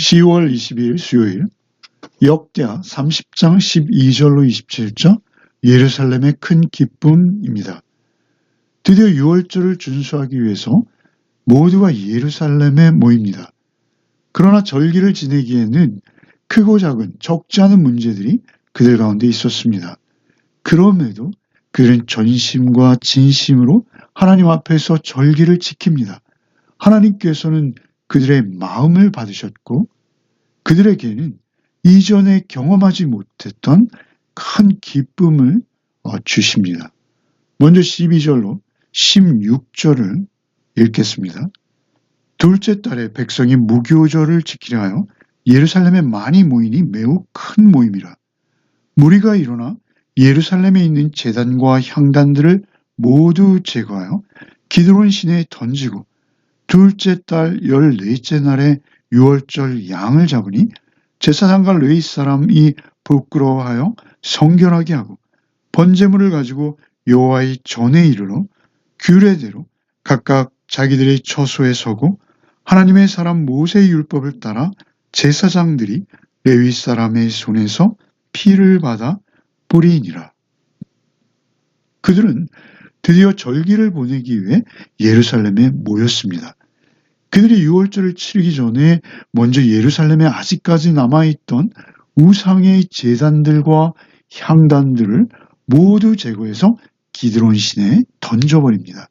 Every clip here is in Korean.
10월 22일 수요일 역대하 30장 12절로 27절 예루살렘의 큰 기쁨입니다. 드디어 6월절을 준수하기 위해서 모두가 예루살렘에 모입니다. 그러나 절기를 지내기에는 크고 작은 적지 않은 문제들이 그들 가운데 있었습니다. 그럼에도 그들은 전심과 진심으로 하나님 앞에서 절기를 지킵니다. 하나님께서는 그들의 마음을 받으셨고 그들에게는 이전에 경험하지 못했던 큰 기쁨을 어, 주십니다. 먼저 12절로 16절을 읽겠습니다. 둘째 달에 백성이 무교절을 지키려 하여 예루살렘에 많이 모이니 매우 큰 모임이라. 무리가 일어나 예루살렘에 있는 재단과 향단들을 모두 제거하여 기드론 시내에 던지고 둘째 달 열넷째 날에 유월절 양을 잡으니 제사장과 레이 사람이 부끄러워하여 성결하게 하고 번제물을 가지고 여호와의 전에 이르러 규례대로 각각 자기들의 처소에 서고 하나님의 사람 모세의 율법을 따라 제사장들이 레위 사람의 손에서 피를 받아 뿌리니라. 그들은 드디어 절기를 보내기 위해 예루살렘에 모였습니다. 그들이 6월절을 치르기 전에 먼저 예루살렘에 아직까지 남아있던 우상의 재단들과 향단들을 모두 제거해서 기드론 시내에 던져버립니다.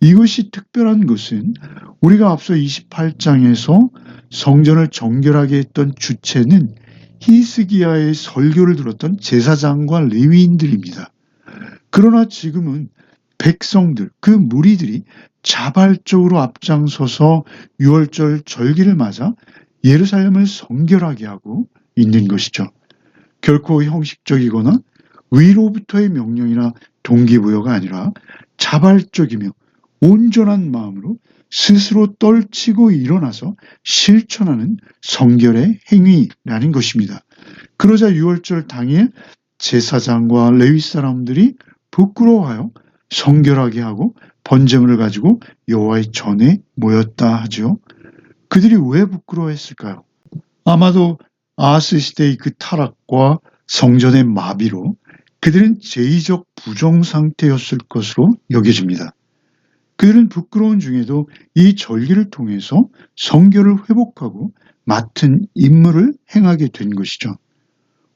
이것이 특별한 것은 우리가 앞서 28장에서 성전을 정결하게 했던 주체는 히스기야의 설교를 들었던 제사장과 레위인들입니다. 그러나 지금은 백성들, 그 무리들이 자발적으로 앞장서서 6월절 절기를 맞아 예루살렘을 성결하게 하고 있는 것이죠. 결코 형식적이거나 위로부터의 명령이나 동기부여가 아니라 자발적이며 온전한 마음으로 스스로 떨치고 일어나서 실천하는 성결의 행위라는 것입니다. 그러자 6월절 당일 제사장과 레위 사람들이 부끄러워하여 성결하게 하고 번제물을 가지고 여호와의 전에 모였다 하죠. 그들이 왜 부끄러워했을까요? 아마도 아스 시대의 그 타락과 성전의 마비로 그들은 제의적 부정 상태였을 것으로 여겨집니다. 그들은 부끄러운 중에도 이 절기를 통해서 성결을 회복하고 맡은 임무를 행하게 된 것이죠.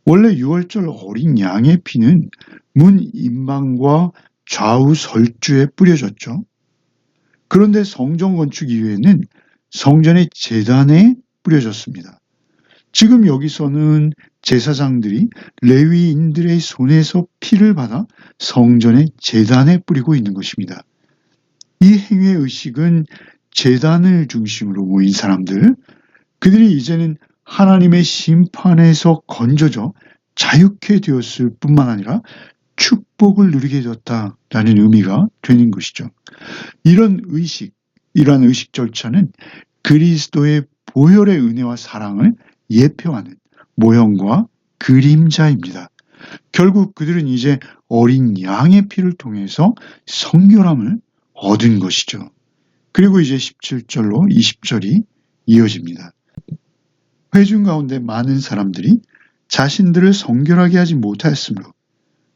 원래 6월절 어린 양의 피는 문 임방과 좌우 설주에 뿌려졌죠. 그런데 성전 건축 이후에는 성전의 재단에 뿌려졌습니다. 지금 여기서는 제사장들이 레위인들의 손에서 피를 받아 성전의 재단에 뿌리고 있는 것입니다. 이 행위의 의식은 재단을 중심으로 모인 사람들, 그들이 이제는 하나님의 심판에서 건져져 자유케 되었을 뿐만 아니라 축 복을 누리게 되었다라는 의미가 되는 것이죠. 이런 의식, 이러한 의식 절차는 그리스도의 보혈의 은혜와 사랑을 예표하는 모형과 그림자입니다. 결국 그들은 이제 어린 양의 피를 통해서 성결함을 얻은 것이죠. 그리고 이제 17절로 20절이 이어집니다. 회중 가운데 많은 사람들이 자신들을 성결하게 하지 못하였으므로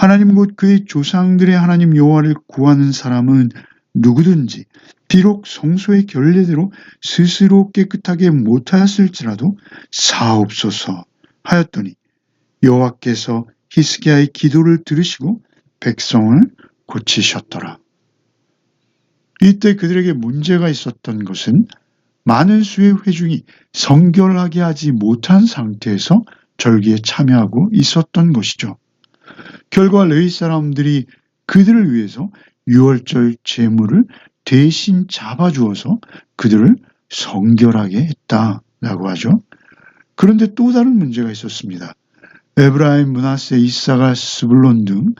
하나님 곧 그의 조상들의 하나님 여호와를 구하는 사람은 누구든지 비록 성소의 결례대로 스스로 깨끗하게 못하였을지라도 사옵소서 하였더니 여호와께서 히스기야의 기도를 들으시고 백성을 고치셨더라. 이때 그들에게 문제가 있었던 것은 많은 수의 회중이 성결하게 하지 못한 상태에서 절기에 참여하고 있었던 것이죠. 결과 레위 사람들이 그들을 위해서 유월절 제물을 대신 잡아주어서 그들을 성결하게 했다라고 하죠. 그런데 또 다른 문제가 있었습니다. 에브라임, 문하세, 이사가, 스불론 등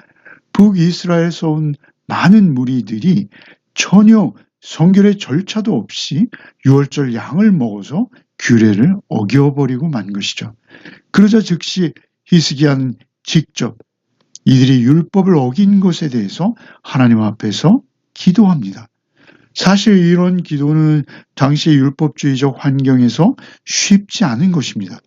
북이스라엘에서 온 많은 무리들이 전혀 성결의 절차도 없이 유월절 양을 먹어서 규례를 어겨버리고 만 것이죠. 그러자 즉시 히스기야는 직접 이들이 율법을 어긴 것에 대해서 하나님 앞에서 기도합니다. 사실 이런 기도는 당시의 율법주의적 환경에서 쉽지 않은 것입니다.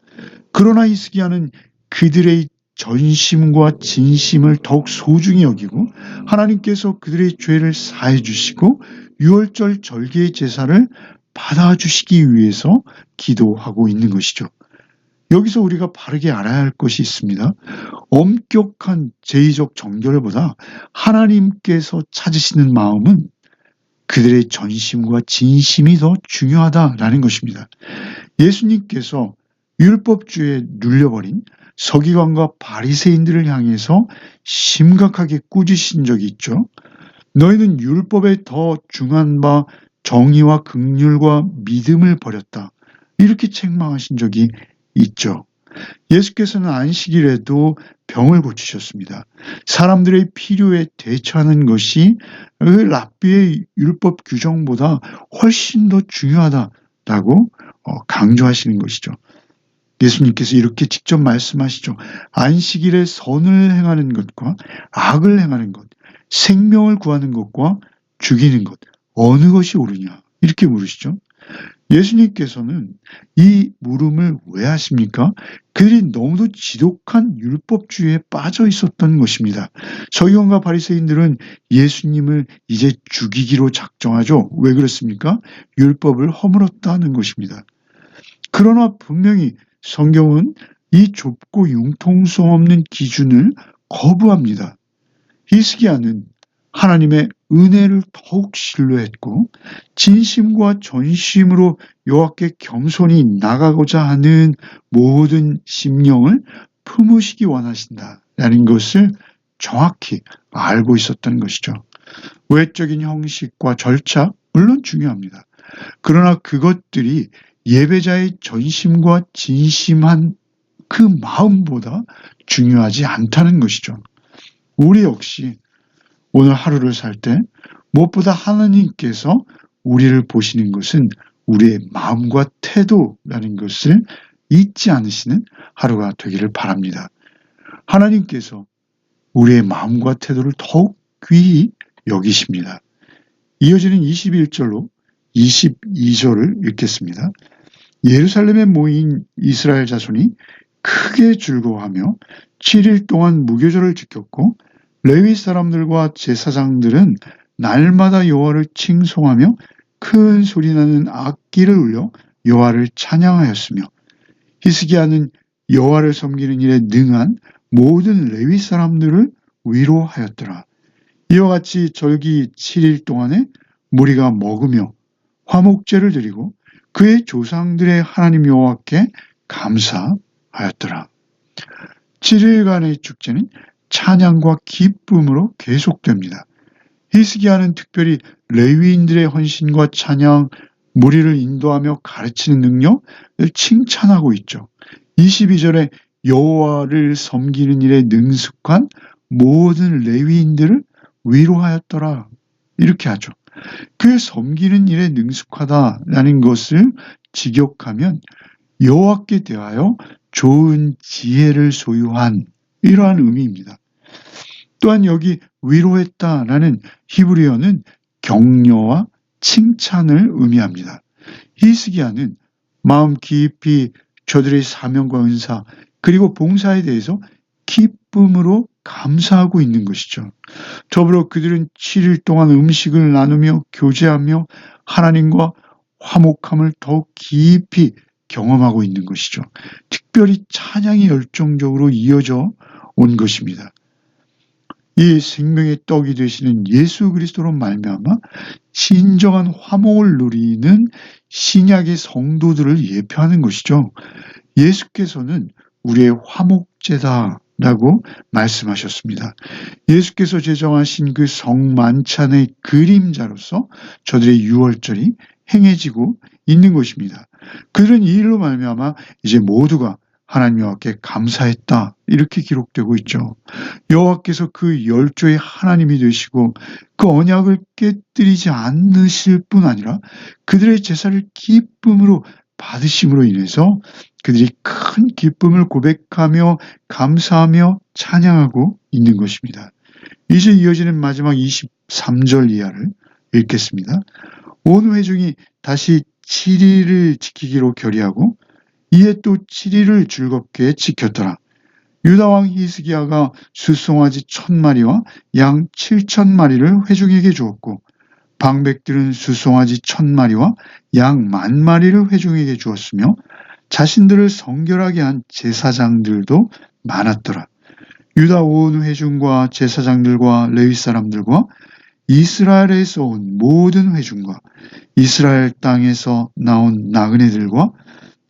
그러나 히스기야는 그들의 전심과 진심을 더욱 소중히 여기고 하나님께서 그들의 죄를 사해 주시고 유월절 절개의 제사를 받아 주시기 위해서 기도하고 있는 것이죠. 여기서 우리가 바르게 알아야 할 것이 있습니다. 엄격한 제의적 정결보다 하나님께서 찾으시는 마음은 그들의 전심과 진심이 더 중요하다라는 것입니다. 예수님께서 율법주의에 눌려버린 서기관과 바리새인들을 향해서 심각하게 꾸짖으신 적이 있죠. 너희는 율법에 더 중한 바 정의와 극률과 믿음을 버렸다. 이렇게 책망하신 적이 있죠. 예수께서는 안식일에도 병을 고치셨습니다. 사람들의 필요에 대처하는 것이 그 랍비의 율법 규정보다 훨씬 더 중요하다라고 어, 강조하시는 것이죠. 예수님께서 이렇게 직접 말씀하시죠. 안식일에 선을 행하는 것과 악을 행하는 것, 생명을 구하는 것과 죽이는 것, 어느 것이 옳으냐? 이렇게 물으시죠. 예수님께서는 이 물음을 왜 하십니까? 그들이 너무도 지독한 율법주의에 빠져 있었던 것입니다. 서기관과 바리새인들은 예수님을 이제 죽이기로 작정하죠. 왜 그렇습니까? 율법을 허물었다는 것입니다. 그러나 분명히 성경은 이 좁고 융통성 없는 기준을 거부합니다. 히스기야는 하나님의 은혜를 더욱 신뢰했고 진심과 전심으로 여호와께 겸손히 나가고자 하는 모든 심령을 품으시기 원하신다라는 것을 정확히 알고 있었던 것이죠. 외적인 형식과 절차 물론 중요합니다. 그러나 그것들이 예배자의 전심과 진심한 그 마음보다 중요하지 않다는 것이죠. 우리 역시 오늘 하루를 살 때 무엇보다 하나님께서 우리를 보시는 것은 우리의 마음과 태도라는 것을 잊지 않으시는 하루가 되기를 바랍니다. 하나님께서 우리의 마음과 태도를 더욱 귀히 여기십니다. 이어지는 21절로 22절을 읽겠습니다. 예루살렘에 모인 이스라엘 자손이 크게 즐거워하며 7일 동안 무교절을 지켰고 레위 사람들과 제사장들은 날마다 여호와를 칭송하며 큰 소리 나는 악기를 울려 여호와를 찬양하였으며 히스기야는 여호와를 섬기는 일에 능한 모든 레위 사람들을 위로하였더라. 이와 같이 절기 7일 동안에 무리가 먹으며 화목제를 드리고 그의 조상들의 하나님 여호와께 감사하였더라. 7일간의 축제는 찬양과 기쁨으로 계속됩니다. 히스기야는 특별히 레위인들의 헌신과 찬양, 무리를 인도하며 가르치는 능력을 칭찬하고 있죠. 22절에 여호와를 섬기는 일에 능숙한 모든 레위인들을 위로하였더라. 이렇게 하죠. 그 섬기는 일에 능숙하다라는 것을 직역하면 여호와께 대하여 좋은 지혜를 소유한 이러한 의미입니다. 또한 여기 위로했다라는 히브리어는 격려와 칭찬을 의미합니다. 히스기야는 마음 깊이 저들의 사명과 은사 그리고 봉사에 대해서 기쁨으로 감사하고 있는 것이죠. 더불어 그들은 7일 동안 음식을 나누며 교제하며 하나님과 화목함을 더욱 깊이 경험하고 있는 것이죠. 특별히 찬양이 열정적으로 이어져 온 것입니다. 이 생명의 떡이 되시는 예수 그리스도로 말미암아 진정한 화목을 누리는 신약의 성도들을 예표하는 것이죠. 예수께서는 우리의 화목제다라고 말씀하셨습니다. 예수께서 제정하신 그 성만찬의 그림자로서 저들의 유월절이 행해지고 있는 것입니다. 그런 이 일로 말미암아 이제 모두가 하나님 여호와께 감사했다 이렇게 기록되고 있죠. 여호와께서 그 열조의 하나님이 되시고 그 언약을 깨뜨리지 않으실 뿐 아니라 그들의 제사를 기쁨으로 받으심으로 인해서 그들이 큰 기쁨을 고백하며 감사하며 찬양하고 있는 것입니다. 이제 이어지는 마지막 23절 이하를 읽겠습니다. 온 회중이 다시 7일을 지키기로 결의하고 이에 또 7일을 즐겁게 지켰더라. 유다왕 히스기야가 수송아지 천 마리와 양 칠천 마리를 회중에게 주었고 방백들은 수송아지 천 마리와 양 만 마리를 회중에게 주었으며 자신들을 성결하게 한 제사장들도 많았더라. 유다 온 회중과 제사장들과 레위 사람들과 이스라엘에서 온 모든 회중과 이스라엘 땅에서 나온 나그네들과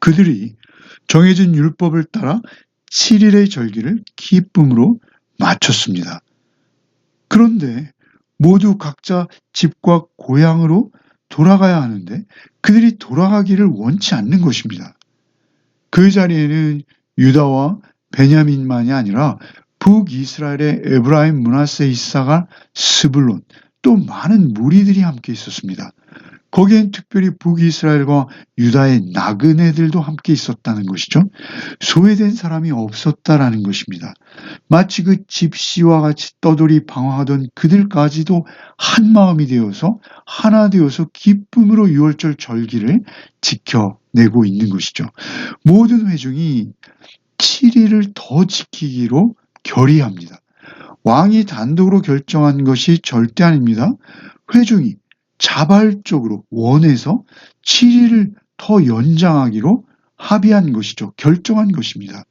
그들이 정해진 율법을 따라 7일의 절기를 기쁨으로 마쳤습니다. 그런데 모두 각자 집과 고향으로 돌아가야 하는데 그들이 돌아가기를 원치 않는 것입니다. 그 자리에는 유다와 베냐민만이 아니라 북이스라엘의 에브라임 문하세 이사가 스불론 또 많은 무리들이 함께 있었습니다. 거기엔 특별히 북이스라엘과 유다의 나그네들도 함께 있었다는 것이죠. 소외된 사람이 없었다라는 것입니다. 마치 그 집시와 같이 떠돌이 방황하던 그들까지도 한 마음이 되어서 하나 되어서 기쁨으로 유월절 절기를 지켜내고 있는 것이죠. 모든 회중이 7일을 더 지키기로 결의합니다. 왕이 단독으로 결정한 것이 절대 아닙니다. 회중이 자발적으로 원해서 7일을 더 연장하기로 합의한 것이죠. 결정한 것입니다.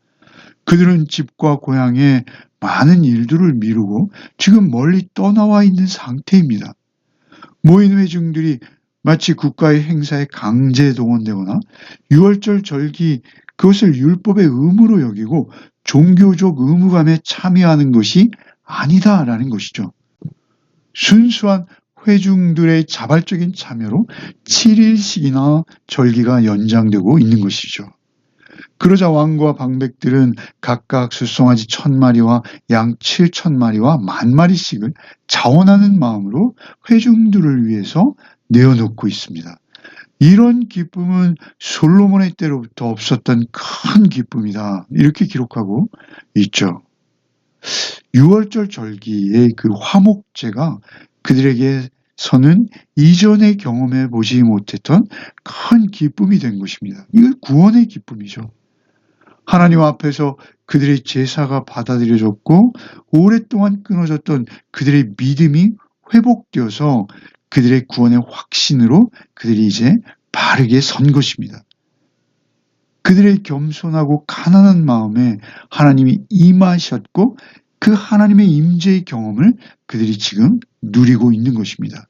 그들은 집과 고향에 많은 일들을 미루고 지금 멀리 떠나와 있는 상태입니다. 모인 회중들이 마치 국가의 행사에 강제 동원되거나 6월절 절기 그것을 율법의 의무로 여기고 종교적 의무감에 참여하는 것이 아니다라는 것이죠. 순수한 회중들의 자발적인 참여로 7일씩이나 절기가 연장되고 있는 것이죠. 그러자 왕과 방백들은 각각 수송아지 천 마리와 양 칠천 마리와 만 마리씩을 자원하는 마음으로 회중들을 위해서 내어놓고 있습니다. 이런 기쁨은 솔로몬의 때로부터 없었던 큰 기쁨이다. 이렇게 기록하고 있죠. 6월절 절기의 그 화목제가 그들에게 서는 이전에 경험해 보지 못했던 큰 기쁨이 된 것입니다. 이거 구원의 기쁨이죠. 하나님 앞에서 그들의 제사가 받아들여졌고 오랫동안 끊어졌던 그들의 믿음이 회복되어서 그들의 구원의 확신으로 그들이 이제 바르게 선 것입니다. 그들의 겸손하고 가난한 마음에 하나님이 임하셨고 그 하나님의 임재의 경험을 그들이 지금 누리고 있는 것입니다.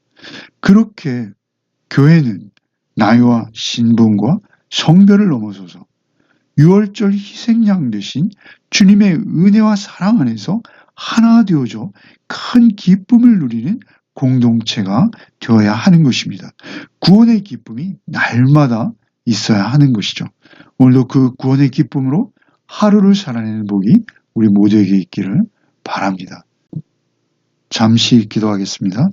그렇게 교회는 나이와 신분과 성별을 넘어서서 6월절 희생양 대신 주님의 은혜와 사랑 안에서 하나 되어져 큰 기쁨을 누리는 공동체가 되어야 하는 것입니다. 구원의 기쁨이 날마다 있어야 하는 것이죠. 오늘도 그 구원의 기쁨으로 하루를 살아내는 복이 우리 모두에게 있기를 바랍니다. 잠시 기도하겠습니다.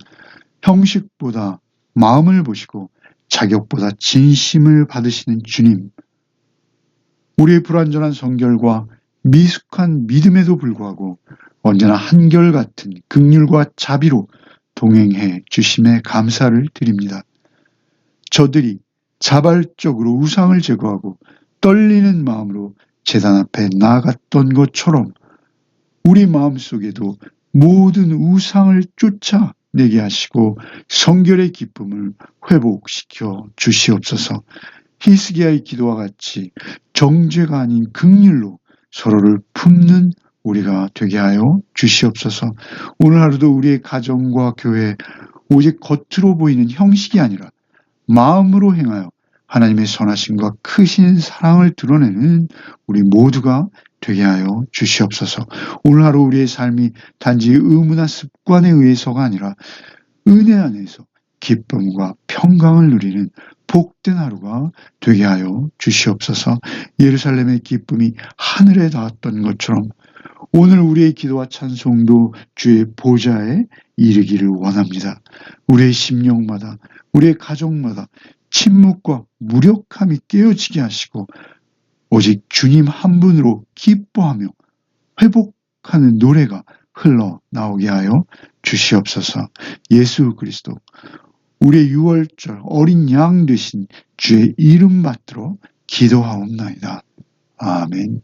형식보다 마음을 보시고 자격보다 진심을 받으시는 주님, 우리의 불완전한 성결과 미숙한 믿음에도 불구하고 언제나 한결같은 극률과 자비로 동행해 주심에 감사를 드립니다. 저들이 자발적으로 우상을 제거하고 떨리는 마음으로 재단 앞에 나아갔던 것처럼 우리 마음 속에도 모든 우상을 쫓아내게 하시고 성결의 기쁨을 회복시켜 주시옵소서 히스기야의 기도와 같이 정죄가 아닌 극률로 서로를 품는 우리가 되게 하여 주시옵소서. 오늘 하루도 우리의 가정과 교회 오직 겉으로 보이는 형식이 아니라 마음으로 행하여 하나님의 선하심과 크신 사랑을 드러내는 우리 모두가 되게 하여 주시옵소서. 오늘 하루 우리의 삶이 단지 의무나 습관에 의해서가 아니라 은혜 안에서 기쁨과 평강을 누리는 복된 하루가 되게 하여 주시옵소서. 예루살렘의 기쁨이 하늘에 닿았던 것처럼 오늘 우리의 기도와 찬송도 주의 보좌에 이르기를 원합니다. 우리의 심령마다, 우리의 가정마다 침묵과 무력함이 깨어지게 하시고 오직 주님 한 분으로 기뻐하며 회복하는 노래가 흘러나오게 하여 주시옵소서. 예수 그리스도 우리의 유월절 어린 양 되신 주의 이름 받들어 기도하옵나이다. 아멘.